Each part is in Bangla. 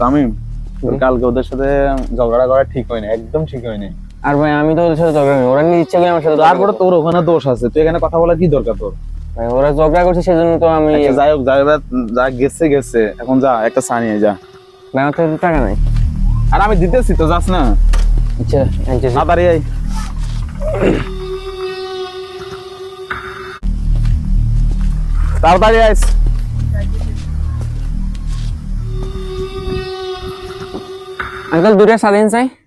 তামিম কালকে ওদের সাথে ঝগড়া করা ঠিক হয়নি একদম ঠিক হয়নি। আর ভাই আমি তো ওদের সাথে ঝগড়া করিনি। ওরা নিজে ইচ্ছা করে আমার সাথে তারপরে তোর ওখানে দোষ আছে। তুই এখানে কথা বলার কি দরকার তোর? ভাই ওরা ঝগড়া করছে সেজন্য তো আমি আচ্ছা, যাই হোক যাই যা গেছে গেছে। এখন যা একটা চা নিয়ে যা। আমার তো টাকা নাই। আর আমি দিতেছি তো যাস না। আচ্ছা তাড়াতাড়ি আই তাড়াতাড়ি আইস ¿Algo de dureza densa? ¿eh?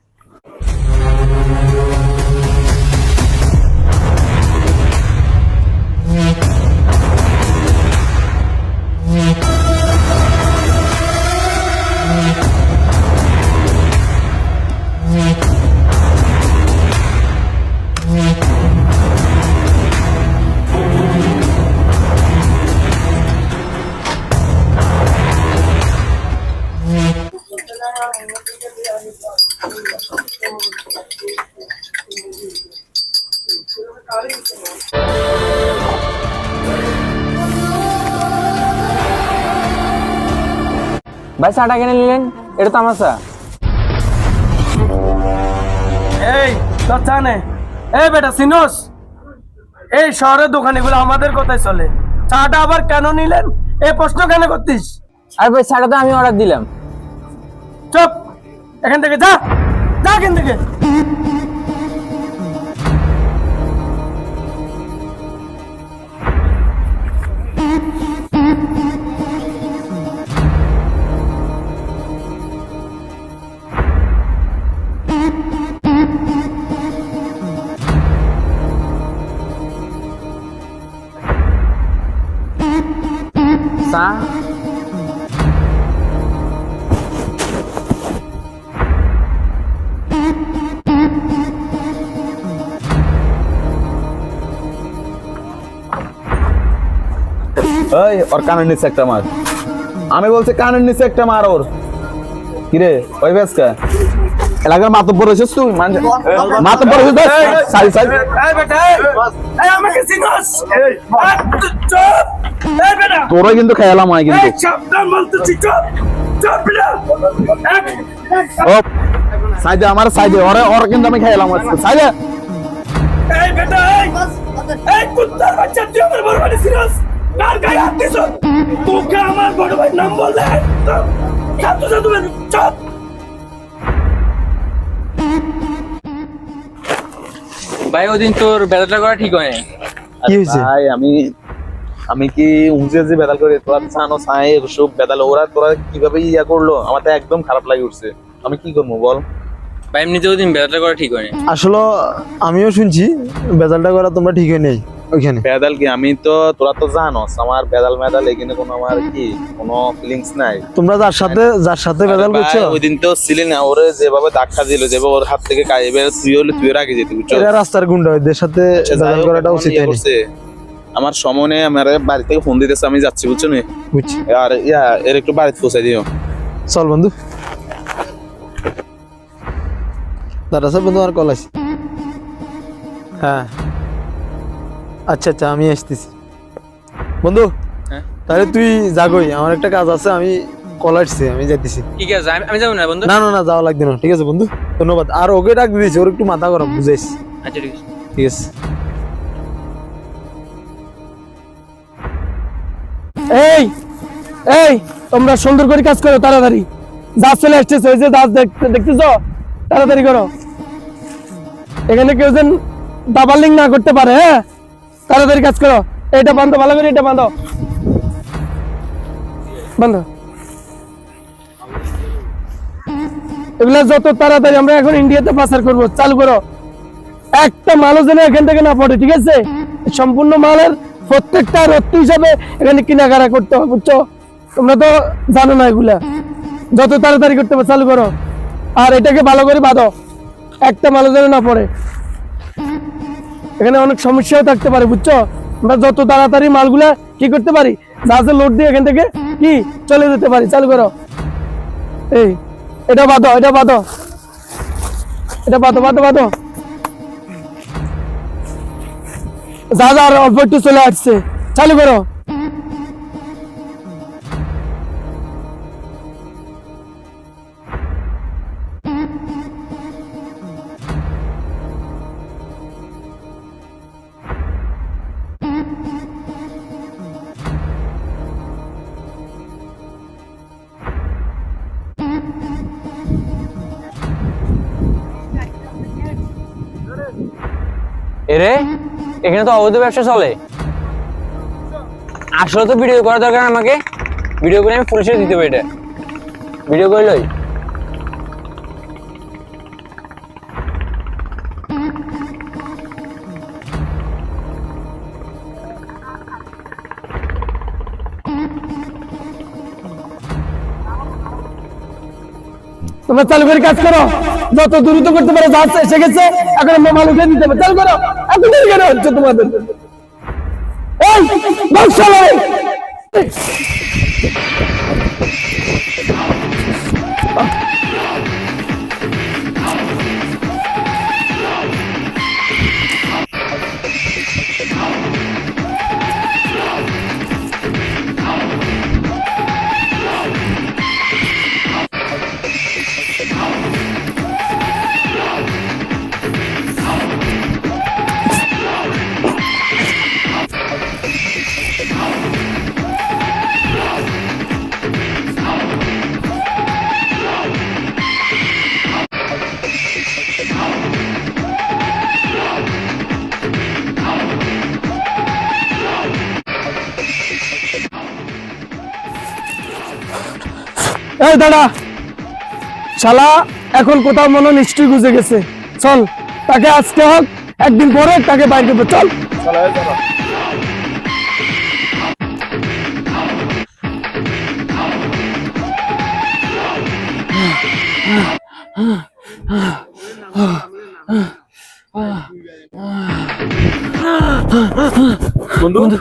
ভাই চাটা কেন নিলেন? এটা তো আমার চা। এই তোর চা নে। এই বেটা সিনোস। এই শহরের দোকানিগুলো আমাদের কথাই চলে। চাটা আবার কেন নিলেন? এই প্রশ্ন কেন করতিস? আর ভাই চাটা তো আমি অর্ডার দিলাম। চুপ। এখান থেকে যা যা এখান থেকে। ওই ওর কানের নিচে একটা মার। আমি বলছি কানের নিচে একটা মার ওর। কিরে ওই বেসকা এলাকার মাতব্বর হয়েছিস তুই? মানে মাতব্বর হয়েছিস সাই সাই এই বেটা এই, এই আমাকে সিনোস এই চুপ। এই বেটা। তোরও কিন্তু খেয়ালাম হয় কিন্তু। সাইডে আমার সাইডে ওরে ওর কিন্তু আমি খেয়ালাম আজকে সাইডে এই বেটা এই। এই কুত্তার বাচ্চা তুই আমার বড় ভাই সিরিয়াস কার গায়ে হাত দিছ? তোকে আমার বড় ভাই নাম বললে? ছাত্র ছাত্র চুপ। ভাই ওদিন তোর বেলাটা করা ঠিক হয় কি হয়েছে? ভাই আমি আমি কি উঁচে যে বেদাল করে তোরা জানো সাই সব বেদাল ওরা তোরা কীভাবে ইয়া করল? আমার তো একদম খারাপ লাগে উঠছে। আমি কি করব বল? ভাই এমনিতে ওদিন বেলাটা করা ঠিক হয় আসলে আমিও শুনছি বেজালটা করা তোমরা ঠিক হয় নাই। ওইখানে? কি? আমি তো তোরা তো জানোস আমার বেদাল মেদাল এখানে কোনো আমার কি কোনো ফিলিংস নাই। তোমরা যার সাথে যার সাথে করছ? ওই দিন তো ছিলি না ওরে যেভাবে ধাক্কা দিল যেভাবে ওর হাত থেকে কাই এবার তুই হলে তুই আগে যেতে বুঝছ? এরা রাস্তার গুন্ডা এদের সাথে আচ্ছা, করাটা উচিত ইয়ে হয়নি। আমার সমনে আমার বাড়ি থেকে ফোন দিতেছে আমি যাচ্ছি বুঝছ নি? বুঝছি। আর ইয়া এর একটু বাড়িতে পৌঁছাই দিও। চল বন্ধু। দাদা স্যার বন্ধু আর কল আছে হ্যাঁ। আচ্ছা আচ্ছা আমি আসতেছি। বন্ধু হ্যাঁ? তাহলে তুই জাগই আমার একটা কাজ আছে আমি কল আসছে আমি যাইতেছি। ঠিক আছে আমি যাব না বন্ধু? না না না যাওয়া লাগবে না ঠিক আছে বন্ধু? ধন্যবাদ। আর ওকে ডাক দিয়েছি ওর একটু মাথা গরম বুঝাইস? আচ্ছা ঠিক আছে। ঠিক আছে। এই এই তোমরা সুন্দর করে কাজ করো তাড়াতাড়ি। দাস চলে আসতেছে ওই যে দাস দেখতে দেখতেছ? তাড়াতাড়ি করো। এখানে কেউ যেন দাবালিং না করতে পারে হ্যাঁ? তাড়াতাড়ি কাজ করো। এটা বান্ধো ভালো করে এটা বান্ধো বান্ধো এগুলা যত তাড়াতাড়ি আমরা এখন ইন্ডিয়াতে পাচার করব, চালু করো। একটা মালও যেন এখান থেকে না পড়ে, ঠিক আছে? সম্পূর্ণ মালের প্রত্যেকটা রত্তি হিসাবে এখানে কিনাকাটা করতে হবে, বুঝছ? তোমরা তো জানো না এগুলা। যত তাড়াতাড়ি করতে হবে, চালু করো। আর এটাকে ভালো করে বাঁধো। একটা মালও যেন না পড়ে। এখানে অনেক সমস্যাও থাকতে পারে, বুঝছ? আমরা যত তাড়াতাড়ি মালগুলা কি করতে পারি জাহাজে লোড দিয়ে এখান থেকে কি চলে যেতে পারি? চালু করো। এই, এটা বাঁধো এটা বাদ এটা বাঁধো বাঁধো যা যা, আর অল্প একটু চলে আসছে। চালু করো। এরে এখানে তো অবৈধ ব্যবসা চলে। আসলে তো ভিডিও করা দরকার আমাকে। ভিডিও করে আমি পুলিশে দিতে হবে এটা। ভিডিও করে লই। তোমরা চালু করে কাজ করো। যত দ্রুত করতে পারো, যা এসে গেছে। এখন আমরা মাল উঠে দিতে হবে। চালু করো। এত দেরি কেন হচ্ছে তোমাদের? এই ব্যবসা এই দাঁড়া। শালা এখন কোথাও মনে নিশ্চয়ই গুজে গেছে। চল তাকে আজকে হোক একদিন পরে তাকে বাইর করব। চল। বন্ধু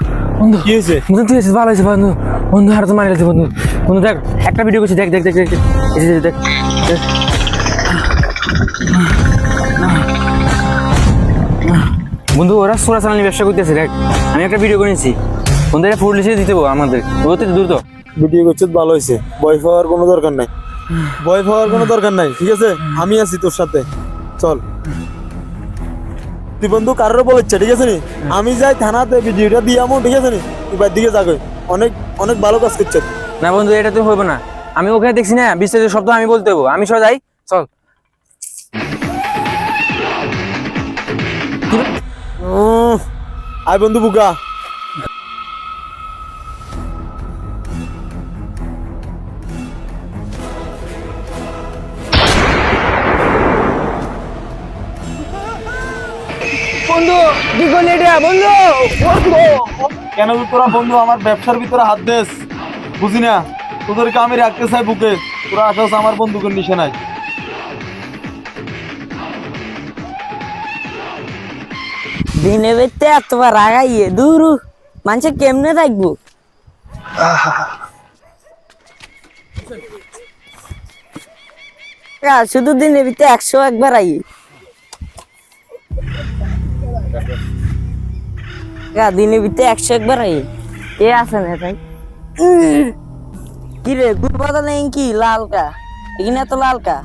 কি হয়েছে? বন্ধু তুই এসেছিস ভালো হয়েছে বন্ধু। বন্ধু, আর তো মারি লাগছে বন্ধু। বন্ধু, দেখ, একটা ভিডিও করছি, দেখ দেখ দেখ দেখ দেখ। দেখ। বন্ধু, ওরা সোরা চালানি ব্যবসা করতেছে, দেখ। আমি একটা ভিডিও করেছি বন্ধু, এটা পুলিশে দিতে হবে আমাদের। দূর তো দূর তো ভিডিও করছে, ভালো হয়েছে। ভয় পাওয়ার কোনো দরকার নাই। ভয় পাওয়ার কোনো দরকার নাই, ঠিক আছে? আমি আছি তোর সাথে। চল। তুই বন্ধু, কারোর বলেছে ঠিক আছে নি? আমি যাই থানাতে ভিডিওটা দিয়ে আমো, ঠিক আছে নি? তুই দিকে যাবে অনেক অনেক ভালো কাজ করছে। না বন্ধু এটা তো হবে না। আমি ওখানে দেখছি না বিস্তারিত শব্দ আমি বলতে হব আমি সব যাই চল। আয় বন্ধু বুকা। বন্ধু কি করলি এটা বন্ধু। বন্ধু। কেন তোরা বন্ধু, আমার ব্যবসার ভিতরে হাত দেস? বুঝি না? তোদেরকে আমি রাখতে চাই বুকে। তোরা আসাস আমার বন্ধুকে নিশে নাই দিনে বেতে এতবার রাগাইয়ে দূর মানুষে কেমনে থাকব? শুধু দিনে বিতে একশো একবার আই দিনে বিতে একশো একবার আই এ আছে না তাই কি রে গুড় বদল কি, লাল কা? এখানে তো লাল কা।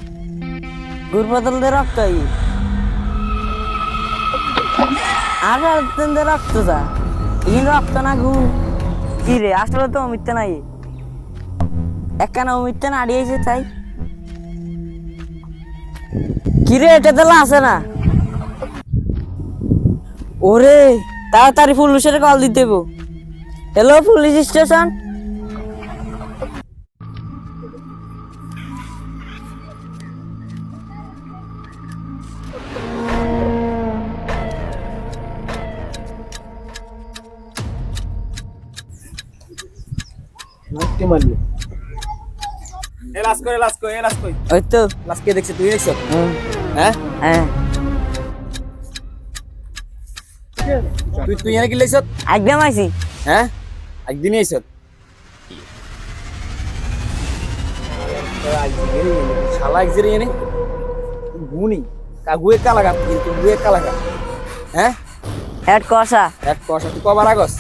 গুড় বদল দিয়ে রক্ত আই আর দিন দিয়ে রক্ত যা। এখানে রক্ত না গু কি রে, আসলে তো অমিত্য নাই। একখানা অমিত্য না আড়িয়েছে তাই। কি রে, এটা তো আছে না। ওরে! তাড়াতাড়ি পুলিশের কল দিতে দেবো হ্যালো পুলিশ স্টেশন ওই তো। লাস্টকে দেখছি তুই দেখছ? হ্যাঁ? হ্যাঁ। তুই তুই এনে কি লেগছ একদম আইসি হ্যাঁ একদিনই আইছ শালা একজিরে এনে? গুনি কাগুয়ে কালা গাত কিন্তু গুয়ে কালা গাত হ্যাঁ হেড কষা এক কষা তুই কবার আগস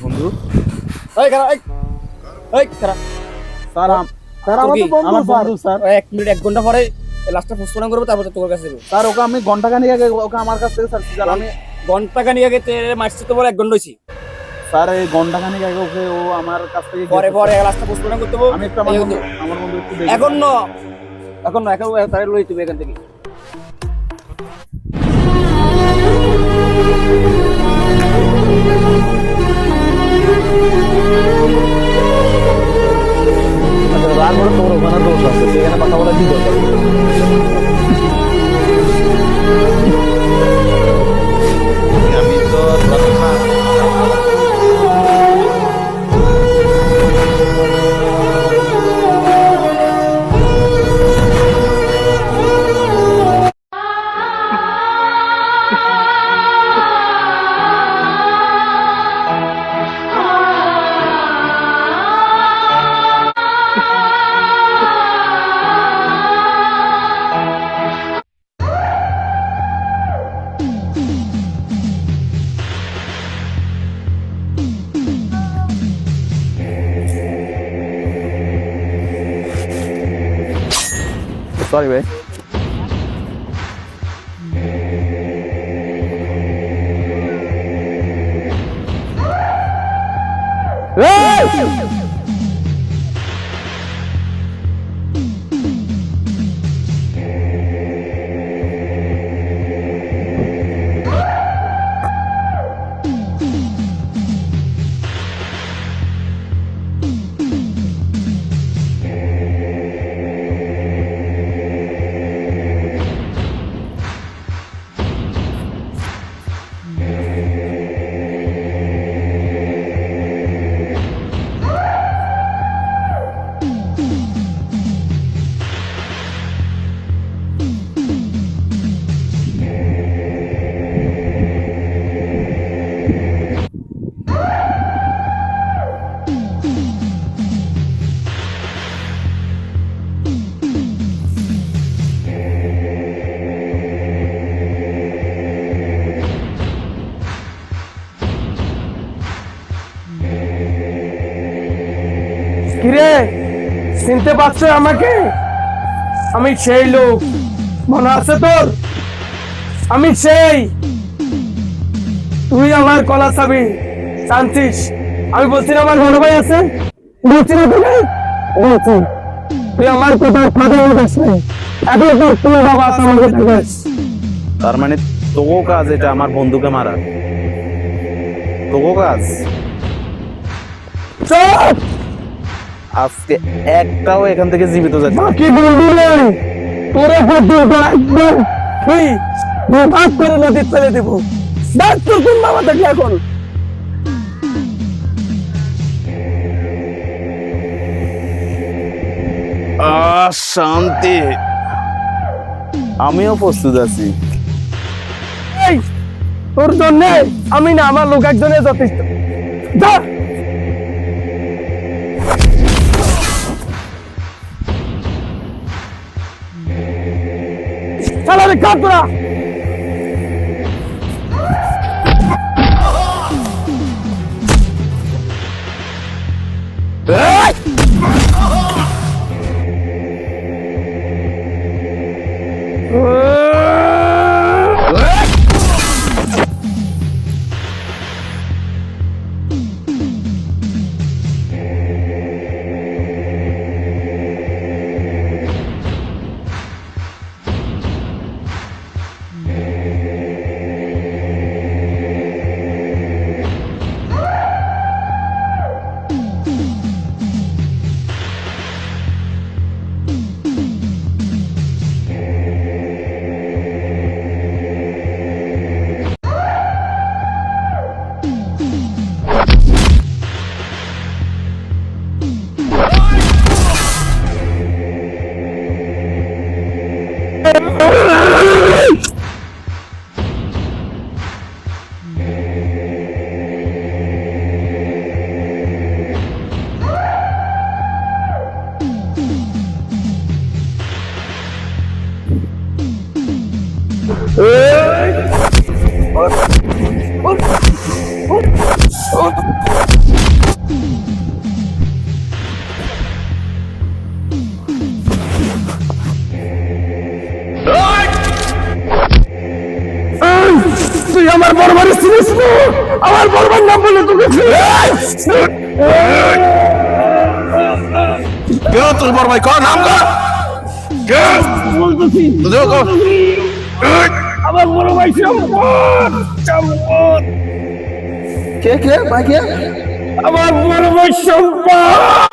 বন্ধু? এই খারাপ এই এই খারাপ স্যার স্যার আমার তো বন্ধু, আমার স্যার। এক মিনিট এক ঘণ্টা পরে লাস্টটা পোস্টমর্টম করব তারপর তোর কাছে দেবো স্যার ওকে আমি ঘণ্টা খানিক আগে ওকে আমার কাছ থেকে স্যার স্যার আমি ঘণ্টা খানি আগে তেরে মারছি তো বলে এক ঘণ্টা হয়েছি স্যার এই ঘণ্টা খানিক আগে ওকে ও আমার কাছ থেকে পরে। পরে রাস্তা পোস্টপোন করতে হবে। আমি একটু আমার আমার বন্ধু একটু এখন ন। এখন না এখন তাহলে লই তুমি এখান থেকে। করে তোর ওখানে দোষ আছে সেখানে কথা বলা কি দরকার সরি ভাই কিরে চিনতে পারছ আমাকে? আমি সেই লোক। মনে আছে তোর? আমি সেই। তুই আমার কলা চাবি। আমি বলছি আমার বড় ভাই আছে? বলছি না তোকে? বলছি। তুই আমার এখন তোর তোমার বাবা আছে আমাকে তার মানে তোগো কাজ এটা আমার বন্ধুকে মারা তোগো কাজ। চল আজকে একটাও এখান থেকে জীবিত যাচ্ছে বাকি বলবি তোরে হাতে একবার তুই ভাগ করে নদীর ফেলে দেবো। দেখ তোর কোন বাবা থাকলে এখন? শান্তি। আমিও প্রস্তুত আছি। তোর জন্য আমি না আমার লোক একজনে যথেষ্ট। যা! Sala de capturas. কে তোর বড় ভাই কর নাম কর কে বলতেছি তোদের কর আমার বড় ভাই সম্পদ সম্পদ কে কে ভাই কে আমার বড় ভাই সম্পদ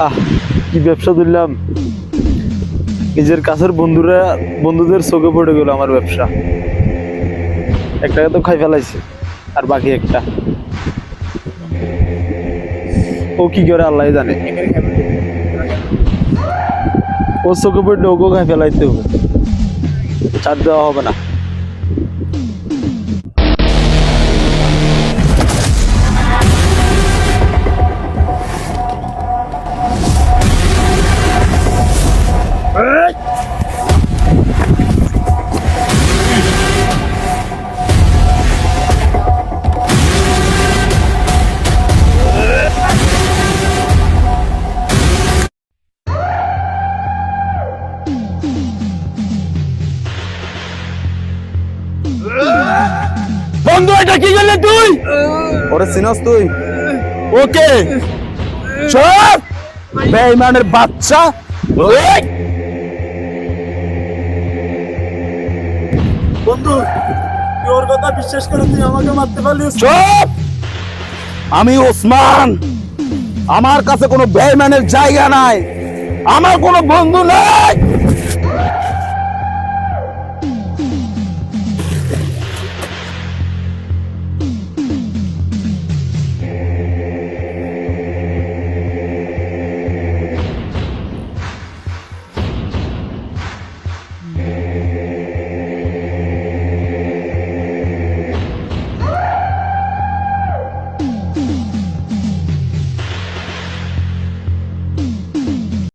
আহ, কি ব্যবসা দিলাম নিজের কাছের বন্ধুরা, বন্ধুদের চোখে পড়ে গেল আমার ব্যবসা। একটাকে তো খাই ফেলাইছে, আর বাকি একটা। ও কি করে আল্লাহ জানে। ও চোখে পড়লে ওকেও খাই ফেলাইতে হবে। ছাড় দেওয়া হবে না। ওরে চিনস তুই। ওকে। চুপ! বেঈমানের বাচ্চা। বন্ধু ওর কথা বিশ্বাস করে তুই আমাকে মারতে পারলিস। চুপ! আমি ওসমান। আমার কাছে কোনো বেইমানের জায়গা নাই। আমার কোনো বন্ধু নাই।